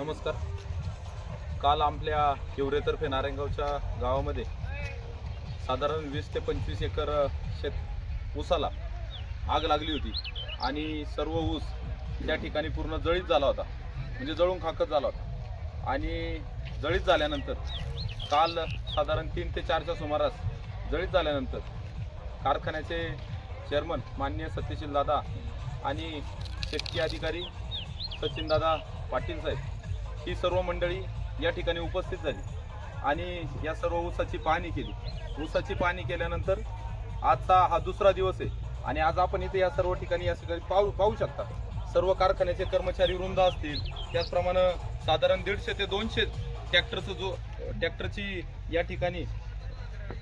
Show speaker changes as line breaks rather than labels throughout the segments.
नमस्कार. काल आपल्या हिवरेतर्फे नारायणगावच्या गावामध्ये साधारण वीस ते पंचवीस एकर शेत ऊसाला आग लागली होती आणि सर्व ऊस त्या ठिकाणी पूर्ण जळीत झाला होता. म्हणजे जळून खाकत झाला होता. आणि जळीत झाल्यानंतर काल साधारण तीन ते चारच्या सुमारास जळीत झाल्यानंतर कारखान्याचे चेअरमन माननीय सत्यशील दादा आणि शेतकी अधिकारी सचिनदादा पाटील साहेब ही सर्व मंडळी या ठिकाणी उपस्थित झाली आणि या सर्व ऊसाची पाहणी केली. ऊसाची पाहणी केल्यानंतर आजचा हा दुसरा दिवस आहे आणि आज आपण इथे या सर्व ठिकाणी या ठिकाणी पाहू पाहू शकता. सर्व कारखान्याचे कर्मचारी वृंद असतील त्याचप्रमाणे साधारण दीडशे ते दोनशे ट्रॅक्टरचं जो ट्रॅक्टरची या ठिकाणी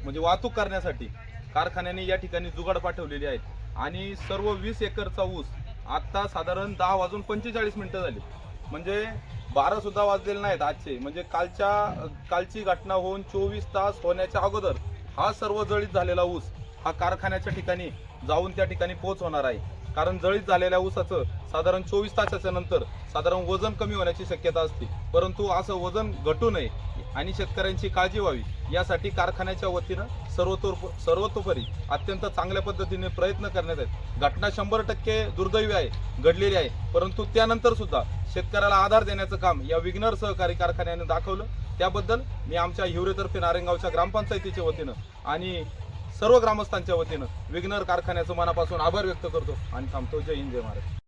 म्हणजे वाहतूक करण्यासाठी कारखान्याने या ठिकाणी जुगाड पाठवलेली आहेत आणि सर्व वीस एकरचा ऊस आत्ता साधारण दहा वाजून पंचेचाळीस मिनटं झाली. म्हणजे बारा सुद्धा वाजलेले नाहीत आजचे. म्हणजे कालच्या कालची घटना होऊन चोवीस तास होण्याच्या अगोदर हा सर्व जळीत झालेला ऊस हा कारखान्याच्या ठिकाणी जाऊन त्या ठिकाणी पोच होणार आहे. कारण जळीत झालेल्या ऊसाचं साधारण चोवीस तासाच्या नंतर साधारण वजन कमी होण्याची शक्यता असते. परंतु असं वजन घटू नये आणि शेतकऱ्यांची काळजी व्हावी यासाठी कारखान्याच्या वतीनं सर्वतो सर्वतोपरी अत्यंत चांगल्या पद्धतीने प्रयत्न करण्यात आहेत. घटना शंभर टक्के दुर्दैवी आहे घडलेली आहे. परंतु त्यानंतर सुद्धा शेतकऱ्याला आधार देण्याचं काम या विग्नर सहकारी कारखान्याने दाखवलं. त्याबद्दल मी आमच्या हिवरेतर्फे नारेंगावच्या ग्रामपंचायतीच्या वतीनं आणि सर्व ग्रामस्थांच्या वतीनं विग्नर कारखान्याचं मनापासून आभार व्यक्त करतो आणि थांबतो. जय हिंद जय महाराज